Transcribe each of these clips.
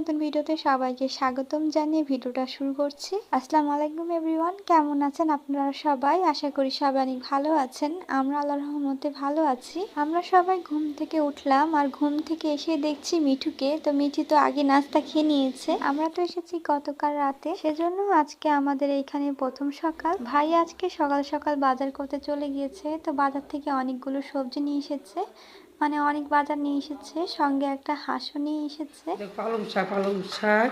নতুন ভিডিওতে সবাইকে স্বাগতম জানিয়ে ভিডিওটা শুরু করছি। আসসালামু আলাইকুম এভরিওয়ান, কেমন আছেন আপনারা সবাই? আশা করি সবাই অনেক ভালো আছেন। আমরা আল্লাহর রহমতে ভালো আছি। আমরা সবাই ঘুম থেকে উঠলাম আর ঘুম থেকে এসে দেখছি মিঠুকে। তো মিঠু তো আগে নাস্তা খেয়ে নিয়েছে। আমরা তো এসেছি গতকাল রাতে। সেজন্য আজকে আমাদের এইখানে প্রথম সকাল। ভাই আজকে সকাল সকাল বাজার করতে চলে গিয়েছে। তো বাজার থেকে অনেকগুলো সবজি নিয়ে এসেছে। মানে অনেক বাজার নিয়ে এসেছে সঙ্গে একটা হাঁসও নিয়ে এসেছে। পালং শাক পালং শাক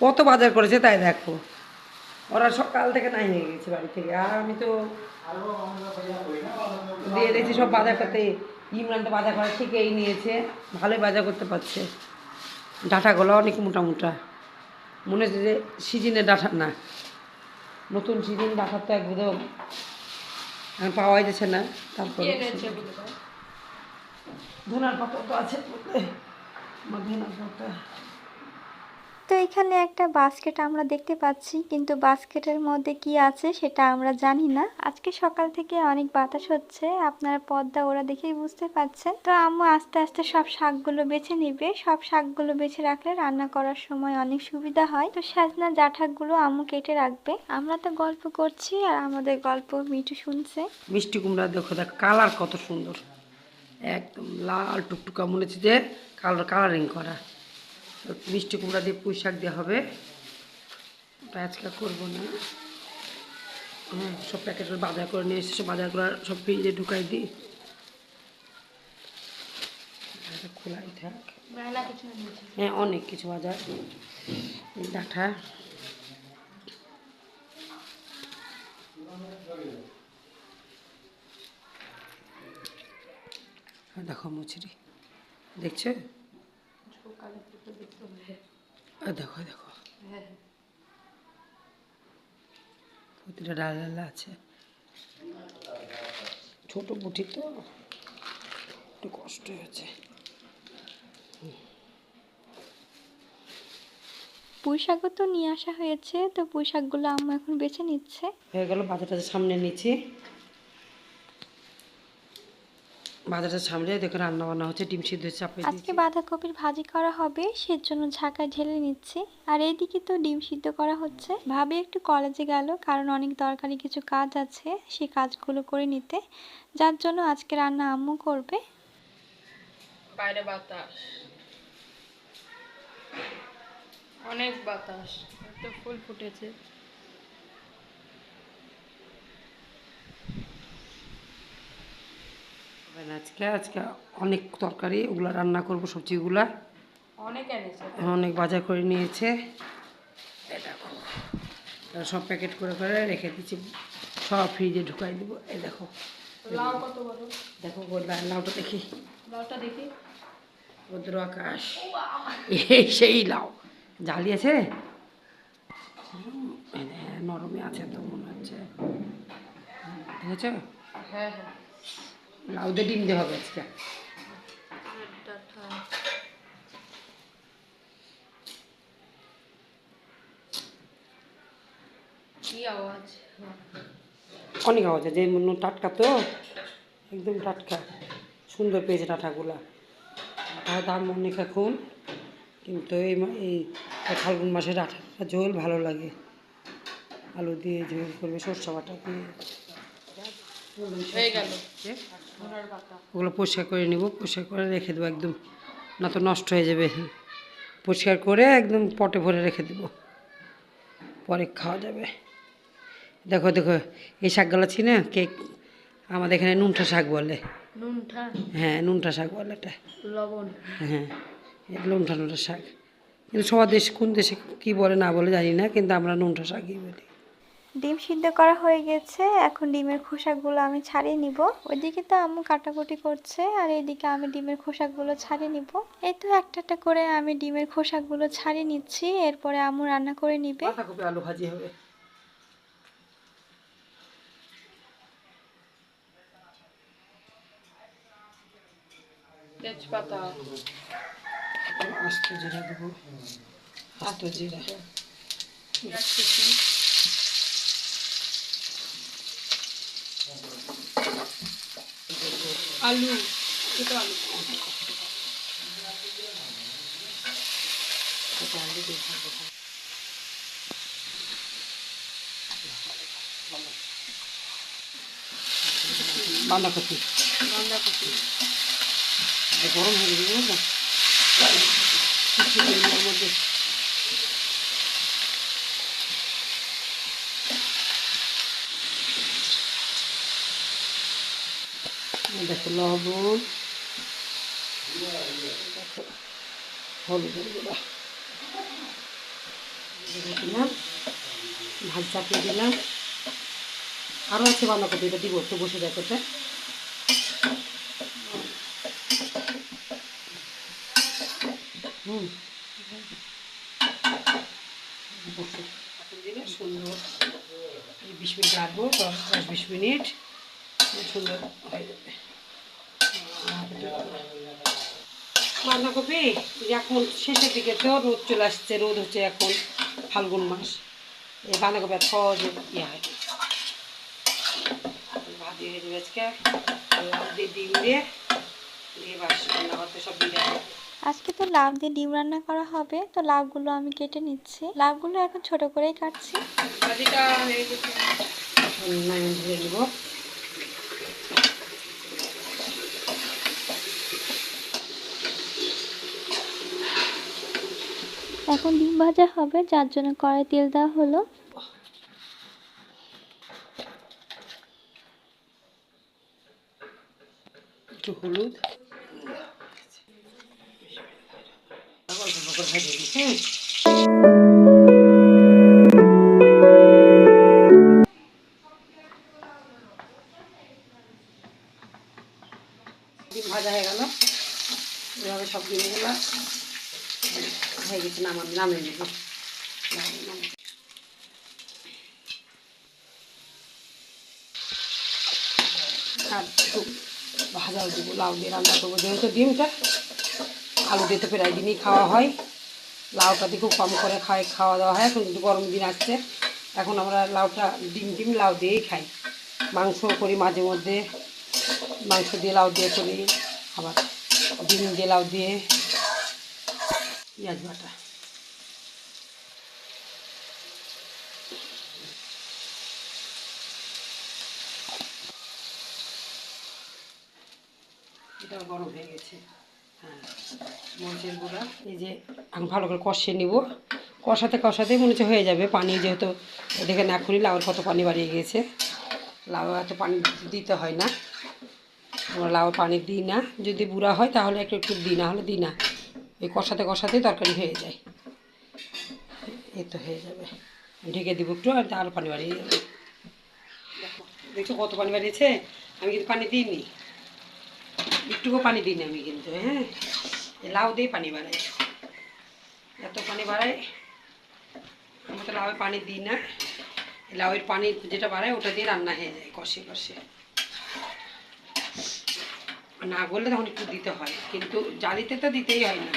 কত বাজার করেছে তাই দেখো। ওরা সকাল থেকে নাই হয়ে গেছে বাড়ি থেকে। আর আমি তো দিয়ে দিয়েছি সব বাজার করতে। ইমরান তো বাজার করা শিখেই নিয়েছে ভালোই বাজার করতে পারছে। ডাঁটাগুলো অনেক মোটা মোটা। মনে হচ্ছে যে সিজনের ডাঁটা না। নতুন সিজন ডাঁটার তো একদম পাওয়াই যাচ্ছে না। তারপরে ধনার পাতা তো আছে পাতা। তো এখানে একটা বাস্কেট আমরা দেখতে পাচ্ছি কিন্তু বাস্কেটের মধ্যে কি আছে সেটা আমরা জানি না। আজকে সকাল থেকে অনেক বাতাস হচ্ছে আপনারা পর্দা ওরা দেখেই বুঝতে পাচ্ছেন তো আম্মু আস্তে আস্তে সব শাকগুলো বেছে নিবে। সব শাকগুলো বেছে রাখলে রান্না করার সময় অনেক সুবিধা হয়। তো সাজনা জাঠাকগুলো আম্মু কেটে রাখবে। আমরা তো গল্প করছি আর আমাদের গল্প মিঠু শুনছে। মিষ্টি কুমড়া দেখো দেখ কালার কত সুন্দর। একদম লাল টুকটুকা মনে হচ্ছে যে কালার কালারিং করা। মিষ্টি কুমড়া দিয়ে পুঁই শাক দেওয়া হবে। ওটা আজকে করব না। হ্যাঁ সব প্যাকেটের বাজার করে নিয়ে এসে সব বাজারগুলো সব ফ্রিজে ঢুকাই দিই। খোলাই থাক। হ্যাঁ অনেক কিছু বাজার। ডাঁটা। দেখো মুচড়ি দেখছে? দেখো দেখো। প্রতিটা ডাল ডাল আছে। ছোট বুটি তো। একটু কষ্ট হয়েছে পুঁই শাকও তো নিয়ে আসা হয়েছে তো পুঁই শাকগুলো আম্মু এখন বেছে নিচ্ছে। হয়ে গেল বাজারটা সামনে নিচ্ছি বাজারটা সামনে দেখো রান্না বান্না হচ্ছে ডিম সিদ্ধ চাপে আজকে বাঁধাকপির ভাজি করা হবে সেজন্য ঝাঁকায় ঢেলে নিচ্ছি। আর এইদিকে তো ডিম সিদ্ধ করা হচ্ছে। ভাবে একটু কলেজে গেল কারণ অনেক দরকারি কিছু কাজ আছে সেই কাজগুলো করে নিতে। যার জন্য আজকে রান্না আম্মু করবে। বাইরে বাতাস। অনেক বাতাস। তো ফুল ফুটেছে। আজকে আজকে অনেক তরকারি ওগুলো রান্না করব সবজিগুলা। অনেক এনেছে। অনেক বাজার করে নিয়েছে। দেখো সব প্যাকেট করে করে রেখে দিচ্ছি সব ফ্রিজে ঢুকাই দেবো। এই দেখো। দেখো লাউটা দেখি। লাউটা দেখি। রুদ্র আকাশ। এই সেই লাউ। জালি আছে? নরমে আছে তো মনে হচ্ছে। দেখেছ? হ্যাঁ হ্যাঁ। লাউ দিয়ে ডিম দিয়ে হবে আজকে। আওয়াজ? অনেক আওয়াজ আছে হয় টাটকা তো একদম টাটকা। সুন্দর পেয়েছে ডাঁটাগুলা তার দাম অনেক এখন কিন্তু এই এই ফাল্গুন মাসে ডাঁটা ঝোল ভালো লাগে। আলু দিয়ে ঝোল করবে সরষা বাটা দিয়ে। হয়ে গেল। ওগুলো পরিষ্কার করে নিব পরিষ্কার করে রেখে দেবো একদম। না তো নষ্ট হয়ে যাবে। পরিষ্কার করে একদম পটে ভরে রেখে দেবো। পরে খাওয়া যাবে। দেখো দেখো এই শাকগুলো ছিল না কেক আমাদের এখানে নুনটা শাক বলে। নুনটা হ্যাঁ নুনটা শাক বলে এটা। লবণ? হ্যাঁ এটা নুনটা নুনটা শাক। কিন্তু সবার দেশ কোন দেশে কী বলে না বলে জানি না কিন্তু আমরা নুনটা শাকই বলি। ডিম সিদ্ধ করা হয়ে গেছে। এখন ডিমের খোসাগুলো আমি ছাড়িয়ে নিব। ওইদিকে তো আম্মু কাটাকুটি করছে আর এইদিকে আমি ডিমের খোসাগুলো ছাড়িয়ে নিব। এই তো একটা একটা করে আমি ডিমের খোসাগুলো ছাড়িয়ে নিচ্ছি। এরপরে আম্মু রান্না করে নিবে। আলু ভাজি হবে। তেজপাতা। আস্ত জিরা দেবো। আস্ত জিরা। आलू कितना आलू বাঁধা কপি বাঁধা কপি গরম হয়ে গেছে বুঝলেন মধ্যে দেখো লবণ। দেখো চাপিয়ে দিলাম। আরও আছে বাঁধাকপি, এটা দিব, একটু বসে দেখো হুম। সুন্দর। বিশ মিনিট রাখব, দশ দশ, বিশ মিনিট। সুন্দর হয়ে যাবে। বাঁধাকপি এখন শেষের দিকে তো রোদ চলে আসছে রোদ হচ্ছে এখন ফাল্গুন মাস। এই বাঁধাকপি আর সহজে ইয়ে হয় ভাজি হয়ে যাবে আজকে। লাউ দিয়ে ডিম দিয়ে। দিয়ে বাস রান্না করতে সব দিয়ে আজকে তো লাভ দিয়ে ডিম রান্না করা হবে তো লাউগুলো আমি কেটে নিচ্ছি। লাউগুলো এখন ছোট করেই কাটছি। ভাজিটা হয়ে গেছে নামিয়ে ধুয়ে নেব এখন ডিম ভাজা হবে যার জন্য কড়াই তেল দেওয়া হলো। একটু হলুদ। অল্প করে দিচ্ছি নামিয়ে নেব আর একটু ভাজাও দেবো লাউ দিয়ে রান্না করব যেহেতু ডিমটা আলু দিয়ে তো প্রায় দিনই খাওয়া হয় লাউটা দিয়ে খুব কম করে খাই খাওয়া দাওয়া হয় এখন কিন্তু গরম দিন আসছে। এখন আমরা লাউটা ডিম ডিম লাউ দিয়েই খাই, মাংস করি মাঝে মধ্যে, মাংস দিয়ে লাউ দিয়ে করি আবার ডিম দিয়ে লাউ দিয়ে পেঁয়াজ বাটা এটা গরম হয়ে গেছে। হ্যাঁ মরিচের গুঁড়া, এই যে আমি ভালো করে কষিয়ে নিব। কষাতে কষাতেই মনে হচ্ছে হয়ে যাবে পানি, যেহেতু দেখেন এখনই লাউর কত পানি বাড়িয়ে গেছে লাউ এত পানি দিতে হয় না। আমরা লাউ পানি দিই না। যদি বুড়া হয় তাহলে একটু একটু দিই, না হলে দিই না। এই কষাতে কষাতেই তরকারি হয়ে যায়। এ তো হয়ে যাবে। ঢেকে দিব একটু আর আরও পানি বাড়িয়ে দেখো কত পানি বাড়িয়েছে? আমি কিন্তু পানি দিইনি। একটুকু পানি দিই না আমি কিন্তু হ্যাঁ? লাউ দিয়ে পানি বাড়াই এত পানি বাড়াই আমি তো লাউয়ে পানি দিই না। লাউয়ের পানি যেটা বাড়ায় ওটা দিয়ে রান্না হয়ে যায় কষে কষে। না করলে তখন একটু দিতে হয়, কিন্তু জালিতে তো দিতেই হয় না।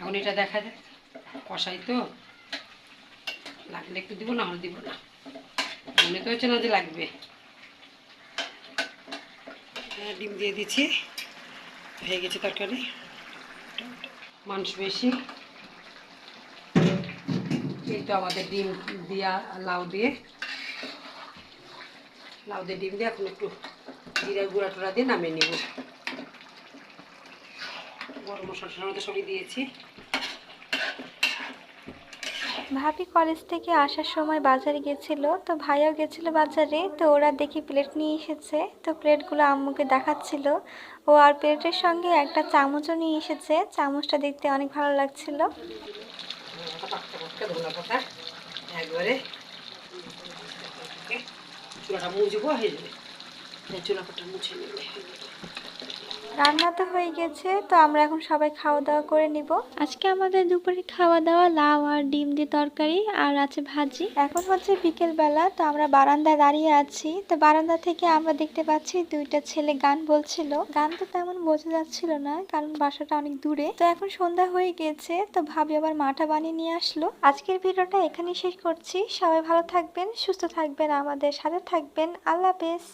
এখন এটা দেখা যায় কষাই তো। লাগলে একটু দিব না হলে দিব না। মনে তো হচ্ছে না যে লাগবে। ডিম দিয়ে দিচ্ছি। হয়ে গেছে তরকারি। মাংস বেশি। এই তো আমাদের ডিম দিয়া, লাউ দিয়ে। লাউ দিয়ে ডিম দিয়ে এখন একটু জিরা গুঁড়া টুড়া দিয়ে নামিয়ে নিব। গরম মশলা সবই দিয়েছি। ভাবি কলেজ থেকে আসার সময় বাজারে গেছিল, তো ভাইয়াও গেছিল বাজারে, তো ওরা দেখি প্লেট নিয়ে এসেছে, তো প্লেটগুলো আম্মুকে দেখাচ্ছিল। ও আর প্লেটের সঙ্গে একটা চামচও নিয়ে এসেছে, চামচটা দেখতে অনেক ভালো লাগছিল। মুছবো, হয়ে যাবে। চুলাটা মুছে নেবে। রান্না তো হয়ে গেছে তো আমরা এখন সবাই খাওয়া দাওয়া করে নিব। আজকে আমাদের দুপুরে খাওয়া দাওয়া লাউ আর ডিম দিয়ে তরকারি আর আছে ভাজি। এখন হচ্ছে বিকেল বেলা তো আমরা বারান্দায় দাঁড়িয়ে আছি। তো বারান্দা থেকে আমরা দেখতে পাচ্ছি দুইটা ছেলে গান বলছিল। গান তো তেমন বোঝা যাচ্ছিল না কারণ বাসাটা অনেক দূরে। তো এখন সন্ধ্যা হয়ে গেছে তো ভাবি আবার মাঠা বানিয়ে নিয়ে আসলো। আজকের ভিডিওটা এখানেই শেষ করছি। সবাই ভালো থাকবেন সুস্থ থাকবেন আমাদের সাথে থাকবেন। আল্লাহ হাফেজ।